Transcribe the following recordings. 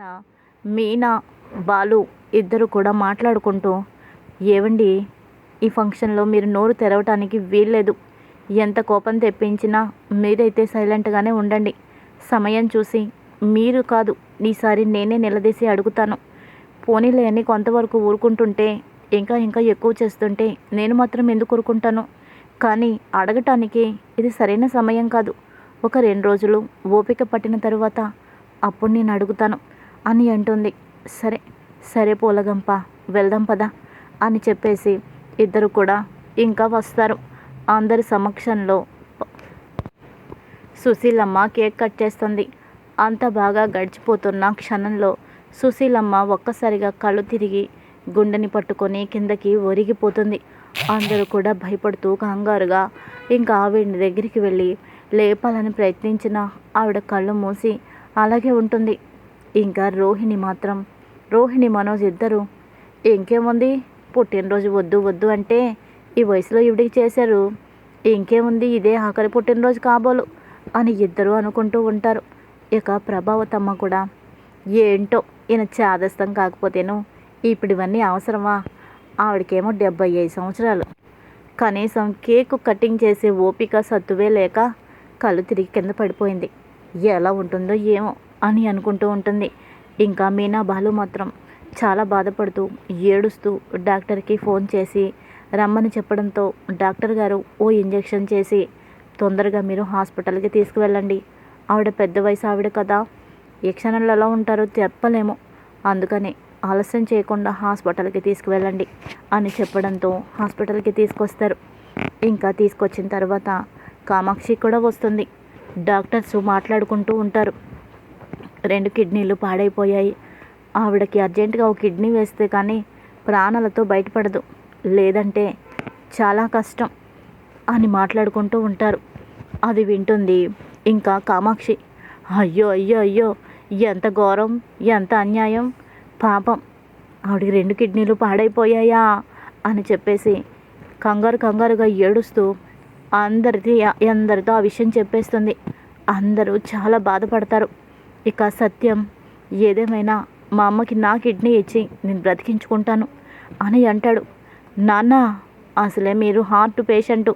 నా మీనా బాలు ఇద్దరు కూడా మాట్లాడుకుంటూ ఏవండి ఈ ఫంక్షన్లో మీరు నోరు తెరవటానికి వీల్లేదు. ఎంత కోపం తెప్పించినా మీరైతే సైలెంట్గానే ఉండండి. సమయం చూసి మీరు కాదు ఈసారి నేనే నిలదీసి అడుగుతాను. పోనీలే అని కొంతవరకు ఊరుకుంటుంటే ఇంకా ఇంకా ఎక్కువ చేస్తుంటే నేను మాత్రం ఎందుకు ఊరుకుంటాను? కానీ అడగటానికి ఇది సరైన సమయం కాదు. ఒక రెండు రోజులు ఓపిక పట్టిన తరువాత అప్పుడు నేను అడుగుతాను. అని అంటుంది. సరే సరే పూలగంప వెళ్దాం పదా అని చెప్పేసి ఇద్దరు కూడా ఇంకా వస్తారు. అందరి సమక్షంలో సుశీలమ్మ కేక్ కట్ చేస్తుంది. అంత బాగా గడిచిపోతున్న క్షణంలో సుశీలమ్మ ఒక్కసారిగా కళ్ళు తిరిగి గుండెని పట్టుకొని కిందకి ఒరిగిపోతుంది. అందరూ కూడా భయపడుతూ కంగారుగా ఇంకా ఆవిడ దగ్గరికి వెళ్ళి లేపాలని ప్రయత్నించిన ఆవిడ కళ్ళు మూసి అలాగే ఉంటుంది. ఇంకా రోహిణి మాత్రం రోహిణి మనోజ్ ఇద్దరు ఇంకేముంది? పుట్టినరోజు వద్దు వద్దు అంటే ఈ వయసులో ఇవిడికి చేశారు. ఇంకేముంది? ఇదే ఆఖరి పుట్టినరోజు కాబోలు అని ఇద్దరు అనుకుంటూ ఉంటారు. ఇక ప్రభావతమ్మ కూడా ఏంటో ఈయన చాదస్తం కాకపోతేను ఇప్పుడు ఇవన్నీ అవసరమా? ఆవిడకేమో డెబ్బై ఐదు సంవత్సరాలు. కనీసం కేకు కటింగ్ చేసే ఓపిక సత్తువే లేక కళ్ళు తిరిగి కింద పడిపోయింది. ఎలా ఉంటుందో ఏమో అని అనుకుంటూ ఉంటుంది. ఇంకా మీనా బాలు మాత్రం చాలా బాధపడుతూ ఏడుస్తూ డాక్టర్కి ఫోన్ చేసి రమ్మని చెప్పడంతో డాక్టర్ గారు ఓ ఇంజెక్షన్ చేసి తొందరగా మీరు హాస్పిటల్కి తీసుకువెళ్ళండి. ఆవిడ పెద్ద వయసు ఆవిడ కదా. ఏ క్షణంలో ఎలా ఉంటారో చెప్పలేము. అందుకని ఆలస్యం చేయకుండా హాస్పిటల్కి తీసుకువెళ్ళండి అని చెప్పడంతో హాస్పిటల్కి తీసుకొస్తారు. ఇంకా తీసుకొచ్చిన తర్వాత కామాక్షి కూడా వస్తుంది. డాక్టర్స్ మాట్లాడుకుంటూ ఉంటారు. రెండు కిడ్నీలు పాడైపోయాయి. ఆవిడకి అర్జెంటుగా ఒక కిడ్నీ వేస్తే కానీ ప్రాణాలతో బయటపడదు. లేదంటే చాలా కష్టం అని మాట్లాడుకుంటూ ఉంటారు. అది వింటుంది ఇంకా కామాక్షి. అయ్యో అయ్యో అయ్యో ఎంత ఘోరం ఎంత అన్యాయం. పాపం ఆవిడకి రెండు కిడ్నీలు పాడైపోయాయా అని చెప్పేసి కంగారు కంగారుగా ఏడుస్తూ అందరిది అందరితో ఆ విషయం చెప్పేస్తుంది. అందరూ చాలా బాధపడతారు. ఇక సత్యం ఏదేమైనా మా అమ్మకి నా కిడ్నీ ఇచ్చి నేను బ్రతికించుకుంటాను అని అంటాడు. నాన్న అసలే మీరు హార్ట్ పేషెంటు.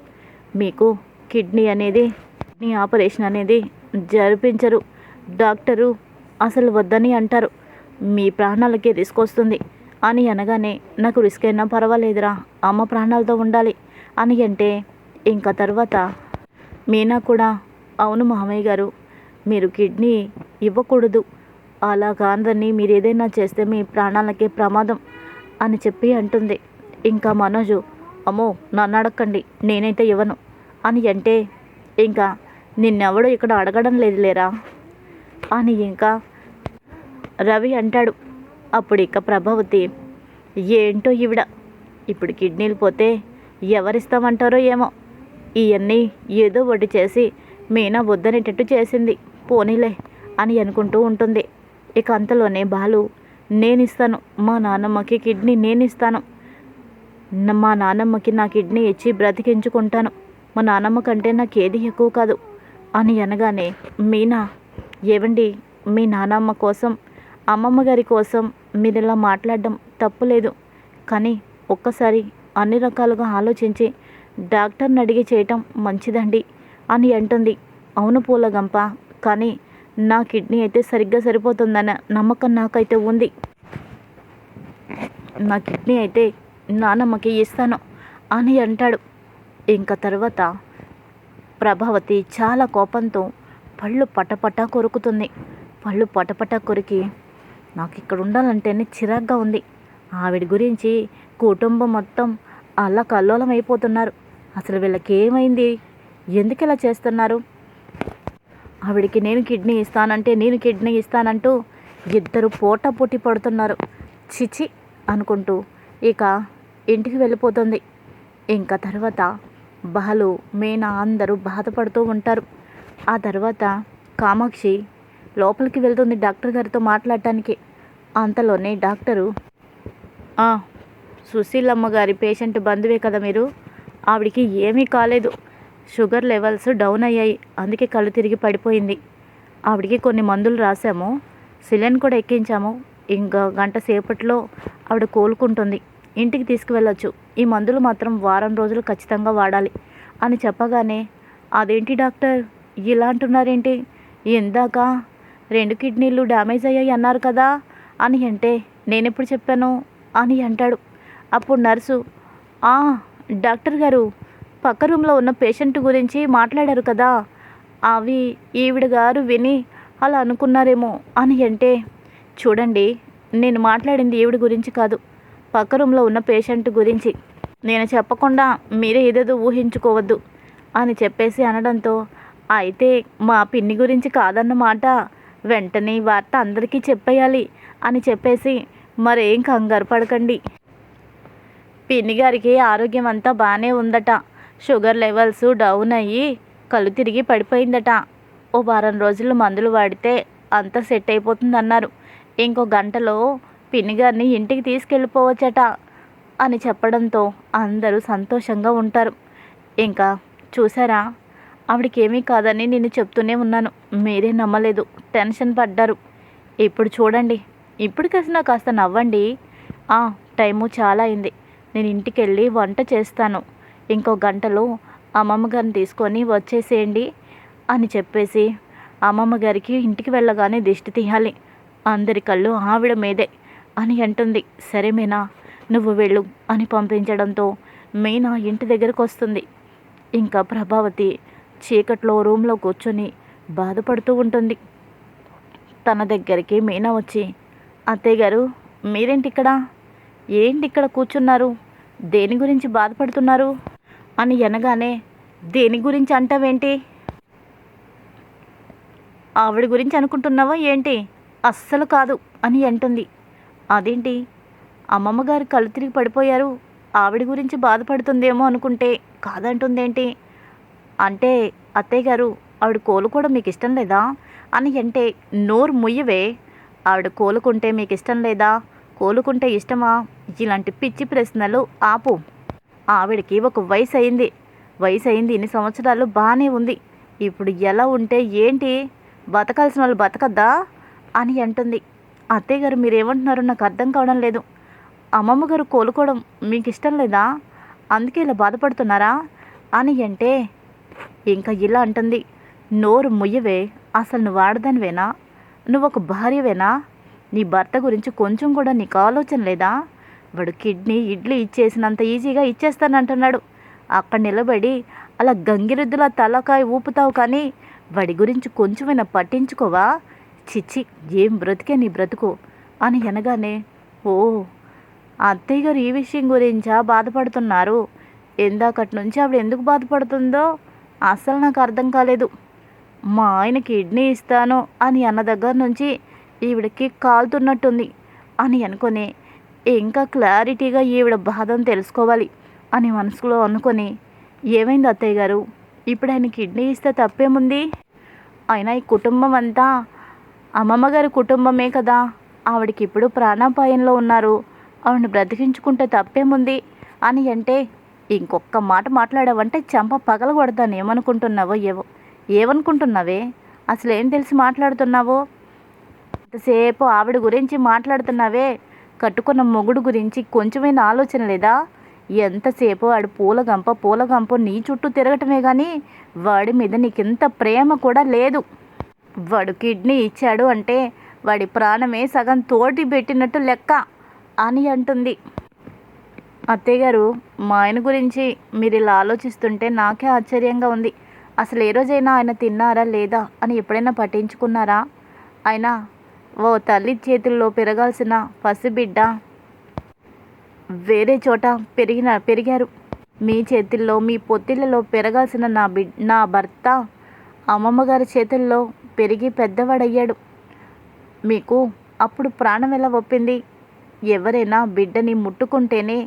మీకు కిడ్నీ అనేది కిడ్నీ ఆపరేషన్ అనేది జరిపించరు. డాక్టరు అసలు వద్దని అంటారు. మీ ప్రాణాలకే రిస్క్ వస్తుంది అని అనగానే నాకు రిస్క్ అయినా పర్వాలేదురా అమ్మ ప్రాణాలతో ఉండాలి అని అంటే ఇంకా తర్వాత మీనా కూడా అవును మామయ్య గారు మీరు కిడ్నీ ఇవ్వకూడదు. అలా కాదని మీరు ఏదైనా చేస్తే మీ ప్రాణాలకే ప్రమాదం అని చెప్పి అంటుంది. ఇంకా మనోజు అమ్మో నన్ను అడగండి నేనైతే ఇవ్వను అని అంటే ఇంకా నిన్నెవడో ఇక్కడ అడగడం లేదు లేరా? అని ఇంకా రవి అంటాడు. అప్పుడు ఇక ప్రభావతి ఏంటో ఈవిడ? ఇప్పుడు కిడ్నీలు పోతే ఎవరిస్తామంటారో ఏమో. ఇవన్నీ ఏదో ఒకటి చేసి మీనా వద్దనేటట్టు చేసింది. పోనీలే అని అనుకుంటూ ఉంటుంది. ఇక అంతలోనే బాలు నేను ఇస్తాను మా నాన్నమ్మకి కిడ్నీ నేను ఇస్తాను మా నాన్నమ్మకి నా కిడ్నీ ఇచ్చి బ్రతికించుకుంటాను. మా నాన్నమ్మ కంటే నాకు ఏది ఎక్కువ కాదు అని అనగానే మీనా ఏవండి? మీ నానమ్మ కోసం అమ్మమ్మ గారి కోసం మీరు ఇలా మాట్లాడడం తప్పులేదు. కానీ ఒక్కసారి అన్ని రకాలుగా ఆలోచించి డాక్టర్ని అడిగి చేయటం మంచిదండి అని అంటుంది. అవును పూలగంప కానీ నా కిడ్నీ అయితే సరిగ్గా సరిపోతుందన్న నమ్మకం నాకైతే ఉంది. నా కిడ్నీ అయితే నానమ్మకి ఇస్తాను అని అంటాడు. ఇంకా తర్వాత ప్రభావతి చాలా కోపంతో పళ్ళు పటపట కొరుకుతుంది. పళ్ళు పటపట కొరికి నాకు ఇక్కడ ఉండాలంటేనే చిరాగ్గా ఉంది. ఆవిడ గురించి కుటుంబం మొత్తం అలా కల్లోలం అయిపోతున్నారు అసలు వీళ్ళకి ఏమైంది ఎందుకు ఇలా చేస్తున్నారు? ఆవిడికి నేను కిడ్నీ ఇస్తానంటే నేను కిడ్నీ ఇస్తానంటూ ఇద్దరు పోటా పోటీ పడుతున్నారు. చిచి అనుకుంటూ ఇక ఇంటికి వెళ్ళిపోతుంది. ఇంకా తర్వాత బహలు మీనా అందరూ బాధపడుతూ ఉంటారు. ఆ తర్వాత కామాక్షి లోపలికి వెళ్తుంది డాక్టర్ గారితో మాట్లాడటానికి. అంతలోనే డాక్టరు "ఆ, సుశీలమ్మ గారి పేషెంట్ బంధువే కదా మీరు? ఆవిడికి ఏమీ కాలేదు. షుగర్ లెవెల్స్ డౌన్ అయ్యాయి. అందుకే కళ్ళు తిరిగి పడిపోయింది. ఆవిడికి కొన్ని మందులు రాసాము సిలిన్ కూడా ఎక్కించాము. ఇంకా గంట సేపట్లో ఆవిడ కోలుకుంటుంది. ఇంటికి తీసుకువెళ్ళొచ్చు. ఈ మందులు మాత్రం వారం రోజులు ఖచ్చితంగా వాడాలి అని చెప్పగానే అదేంటి డాక్టర్? ఇలా అంటున్నారేంటి? ఇందాక రెండు కిడ్నీలు డ్యామేజ్ అయ్యాయి అన్నారు కదా అని అంటే నేనెప్పుడు చెప్పాను? అని అంటాడు. అప్పుడు నర్సు డాక్టర్ గారు పక్క రూమ్లో ఉన్న పేషెంట్ గురించి మాట్లాడారు కదా. అవి ఈవిడ గారు విని అలా అనుకున్నారేమో అని అంటే చూడండి నేను మాట్లాడింది ఈవిడ గురించి కాదు. పక్క రూమ్లో ఉన్న పేషెంట్ గురించి. నేను చెప్పకుండా మీరే ఏదేదో ఊహించుకోవద్దు అని చెప్పేసి అనడంతో అయితే మా పిన్ని గురించి కాదన్నమాట. వెంటనే వార్త అందరికీ చెప్పేయాలి అని చెప్పేసి మరేం కంగారు పడకండి. పిన్ని గారికి ఆరోగ్యం అంతా బాగానే ఉందట. షుగర్ లెవెల్స్ డౌన్ అయ్యి కళ్ళు తిరిగి పడిపోయిందట. ఓ వారం రోజులు మందులు వాడితే అంతా సెట్ అయిపోతుంది అన్నారు ఇంకో గంటలో పిన్నిగారిని ఇంటికి తీసుకెళ్ళిపోవచ్చట అని చెప్పడంతో అందరూ సంతోషంగా ఉంటారు. ఇంకా చూసారా? ఆవిడకేమీ కాదని నేను చెప్తూనే ఉన్నాను. మీరే నమ్మలేదు. టెన్షన్ పడ్డారు. ఇప్పుడు చూడండి. ఇప్పటికైనా కాస్త నవ్వండి. ఆ, టైము చాలా అయింది. నేను ఇంటికి వెళ్ళి వంట చేస్తాను. ఇంకో గంటలో అమ్మమ్మ గారిని తీసుకొని వచ్చేసేయండి అని చెప్పేసి అమ్మమ్మ గారికి ఇంటికి వెళ్ళగానే దిష్టి తీయాలి. అందరి కళ్ళు ఆవిడ మీదే అని అంటుంది. సరే మీనా నువ్వు వెళ్ళు అని పంపించడంతో మీనా ఇంటి దగ్గరకు వస్తుంది. ఇంకా ప్రభావతి చీకట్లో రూమ్లో కూర్చొని బాధపడుతూ ఉంటుంది. తన దగ్గరికి మీనా వచ్చి అత్తయ్య గారు మీరేంటి ఇక్కడ? ఏంటి ఇక్కడ కూర్చున్నారు? దేని గురించి బాధపడుతున్నారు? అని అనగానే దేని గురించి అంటావేంటి? ఆవిడ గురించి అనుకుంటున్నావా ఏంటి? అస్సలు కాదు అని అంటుంది. అదేంటి? అమ్మమ్మ గారు కళ్ళు తిరిగి పడిపోయారు. ఆవిడ గురించి బాధపడుతుందేమో అనుకుంటే కాదంటుందేంటి అంటే అత్తయ్య గారు ఆవిడ కోలుకోవడం మీకు ఇష్టం లేదా? అని అంటే నోరు ముయ్యవే. ఆవిడ కోలుకుంటే మీకు ఇష్టం లేదా? కోలుకుంటే ఇష్టమా? ఇలాంటి పిచ్చి ప్రశ్నలు ఆపు. ఆవిడకి ఒక వయసు అయింది వయసు అయింది ఇన్ని సంవత్సరాలు బాగానే ఉంది. ఇప్పుడు ఎలా ఉంటే ఏంటి? బతకాల్సిన వాళ్ళు బతకద్దా? అని అంటుంది. అత్తయ్య గారు మీరేమంటున్నారో నాకు అర్థం కావడం లేదు. అమ్మమ్మ గారు కోలుకోవడం మీకు ఇష్టం లేదా? అందుకే ఇలా బాధపడుతున్నారా? అని అంటే ఇంకా ఇలా అంటుంది. నోరు ముయ్యవే అసలు నువ్వు ఆడదానివేనా? నువ్వు ఒక భార్యవేనా? నీ భర్త గురించి కొంచెం కూడా నీకు ఆలోచన లేదా? వాడు కిడ్నీ ఇడ్లీ ఇచ్చేసినంత ఈజీగా ఇచ్చేస్తానంటున్నాడు. అక్కడ నిలబడి అలా గంగిరెద్దులా తలకాయ ఊపుతావు కానీ వాడి గురించి కొంచెమైనా పట్టించుకోవా? చిచ్చి ఏం బ్రతికే నీ బ్రతుకు? అని అనగానే ఓ అత్తయ్య గారు ఈ విషయం గురించా బాధపడుతున్నారు? ఎందాకటి నుంచి ఆవిడ ఎందుకు బాధపడుతుందో అసలు నాకు అర్థం కాలేదు. మా ఆయన కిడ్నీ ఇస్తాను అని అన్న దగ్గర నుంచి ఈవిడకి కాలుతున్నట్టుంది అని అనుకొని ఇంకా క్లారిటీగా ఈవిడ బాధను తెలుసుకోవాలి అని మనసులో అనుకొని ఏమైంది అత్తయ్య గారు? ఇప్పుడు ఆయన కిడ్నీ ఇస్తే తప్పేముంది? అయినా ఈ కుటుంబం అంతా అమ్మమ్మ గారి కుటుంబమే కదా. ఆవిడకి ఇప్పుడు ప్రాణాపాయంలో ఉన్నారు. ఆవిడని బ్రతికించుకుంటే తప్పేముంది అని అంటే ఇంకొక మాట మాట్లాడావంటే చెంప పగలగొడతాను ఏమనుకుంటున్నావో ఏవో? ఏమనుకుంటున్నావే? అసలు ఏం తెలిసి మాట్లాడుతున్నావో? ఎంతసేపు ఆవిడ గురించి మాట్లాడుతున్నావే? కట్టుకున్న మొగుడు గురించి కొంచెమైనా ఆలోచన లేదా? ఎంతసేపు వాడు పూలగంప పూలగంప నీ చుట్టూ తిరగటమే కానీ వాడి మీద నీకింత ప్రేమ కూడా లేదు. వాడు కిడ్నీ ఇచ్చాడు అంటే వాడి ప్రాణమే సగం తోటి పెట్టినట్టు లెక్క అని అంటుంది. అత్తయ్య గారు మా ఆయన గురించి మీరు ఇలా ఆలోచిస్తుంటే నాకే ఆశ్చర్యంగా ఉంది. అసలు ఏ రోజైనా ఆయన తిన్నారా లేదా అని ఎప్పుడైనా పట్టించుకున్నారా? అయినా ఓ తల్లి చేతుల్లో పెరగాల్సిన పసిబిడ్డ వేరే చోట పెరిగిన పెరిగారు. మీ చేతుల్లో మీ పొత్తిళ్ళలో పెరగాల్సిన నా బి నా భర్త అమ్మమ్మ గారి చేతుల్లో పెరిగి పెద్దవాడయ్యాడు. మీకు అప్పుడు ప్రాణం ఎలా ఒప్పింది? ఎవరైనా బిడ్డని ముట్టుకుంటేనే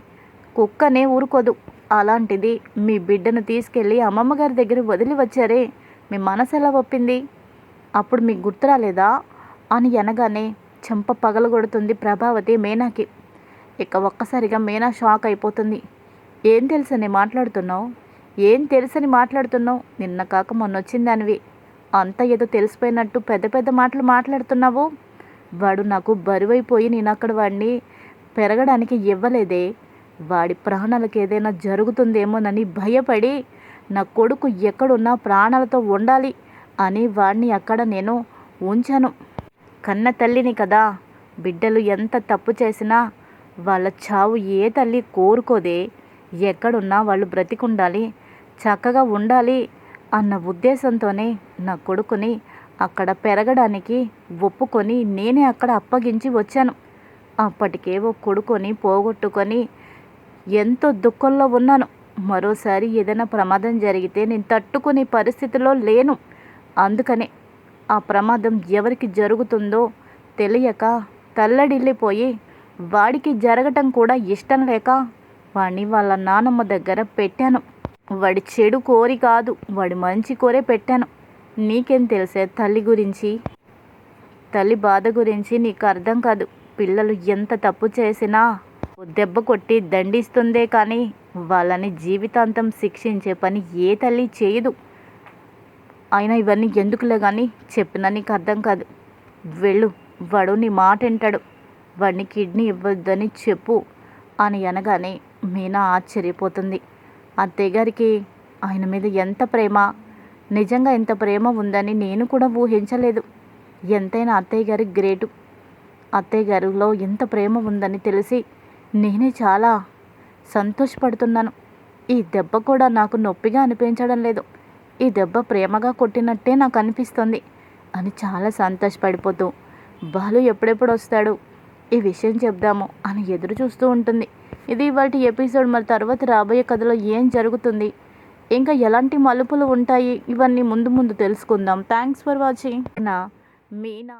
కుక్కనే ఊరుకోదు. అలాంటిది మీ బిడ్డను తీసుకెళ్ళి అమ్మమ్మ గారి దగ్గర వదిలి వచ్చారే. మీ మనసు ఎలా ఒప్పింది? అప్పుడు మీకు గుర్తు రాలేదా? అని అనగానే చెంప పగలగొడుతుంది ప్రభావతి మీనాకి. ఇక ఒక్కసారిగా మీనా షాక్ అయిపోతుంది. ఏం తెలుసని మాట్లాడుతున్నావు? ఏం తెలుసని మాట్లాడుతున్నావు? నిన్న కాక మొన్న వచ్చిందానివి అంత ఏదో తెలిసిపోయినట్టు పెద్ద పెద్ద మాటలు మాట్లాడుతున్నావు? వాడు నాకు బరువైపోయి నేను అక్కడ వాడిని పెరగడానికి ఇవ్వలేదే. వాడి ప్రాణాలకు ఏదైనా జరుగుతుందేమోనని భయపడి నా కొడుకు ఎక్కడున్నా ప్రాణాలతో ఉండాలి అని వాడిని అక్కడ నేను ఉంచాను. కన్న తల్లిని కదా. బిడ్డలు ఎంత తప్పు చేసినా వాళ్ళ చావు ఏ తల్లి కోరుకోదే. ఎక్కడున్నా వాళ్ళు బ్రతికుండాలి చక్కగా ఉండాలి అన్న ఉద్దేశంతోనే నా కొడుకుని అక్కడ పెరగడానికి ఒప్పుకొని నేనే అక్కడ అప్పగించి వచ్చాను. అప్పటికే ఓ పోగొట్టుకొని ఎంతో దుఃఖంలో ఉన్నాను. మరోసారి ఏదైనా ప్రమాదం జరిగితే నేను తట్టుకునే పరిస్థితిలో లేను. అందుకనే ఆ ప్రమాదం ఎవరికి జరుగుతుందో తెలియక తల్లడిల్లిపోయి వాడికి జరగటం కూడా ఇష్టం లేక వాడిని వాళ్ళ నానమ్మ దగ్గర పెట్టాను. వాడి చెడు కోరి కాదు వాడి మంచి కోరే పెట్టాను. నీకేం తెలిసే తల్లి గురించి? తల్లి బాధ గురించి నీకు అర్థం కాదు. పిల్లలు ఎంత తప్పు చేసినా దెబ్బ కొట్టి దండిస్తుందే కానీ వాళ్ళని జీవితాంతం శిక్షించే పని ఏ తల్లి చేయదు. అయినా ఇవన్నీ ఎందుకులే కానీ చెప్పినా నీకు అర్థం కాదు. వెళ్ళు వాడు నీ మాట వింటాడు. వాడిని కిడ్నీ ఇవ్వద్దని చెప్పు అని అనగానే మీనా ఆశ్చర్యపోతుంది. అత్తయ్య గారికి ఆయన మీద ఎంత ప్రేమ? నిజంగా ఎంత ప్రేమ ఉందని నేను కూడా ఊహించలేదు. ఎంతైనా అత్తయ్య గారి గ్రేటు. అత్తయ్య గారిలో ఎంత ప్రేమ ఉందని తెలిసి నేనే చాలా సంతోషపడుతున్నాను. ఈ దెబ్బ కూడా నాకు నొప్పిగా అనిపించడం లేదు. ఈ దెబ్బ ప్రేమగా కొట్టినట్టే నాకు అనిపిస్తుంది అని చాలా సంతోషపడిపోతూ బాలు ఎప్పుడెప్పుడు వస్తాడు? ఈ విషయం చెప్దాము అని ఎదురు చూస్తూ ఉంటుంది. ఇది వాటి ఎపిసోడ్ మరి తర్వాత రాబోయే కథలో ఏం జరుగుతుంది? ఇంకా ఎలాంటి మలుపులు ఉంటాయి? ఇవన్నీ ముందు ముందు తెలుసుకుందాం. Thanks for watching. నా మీనా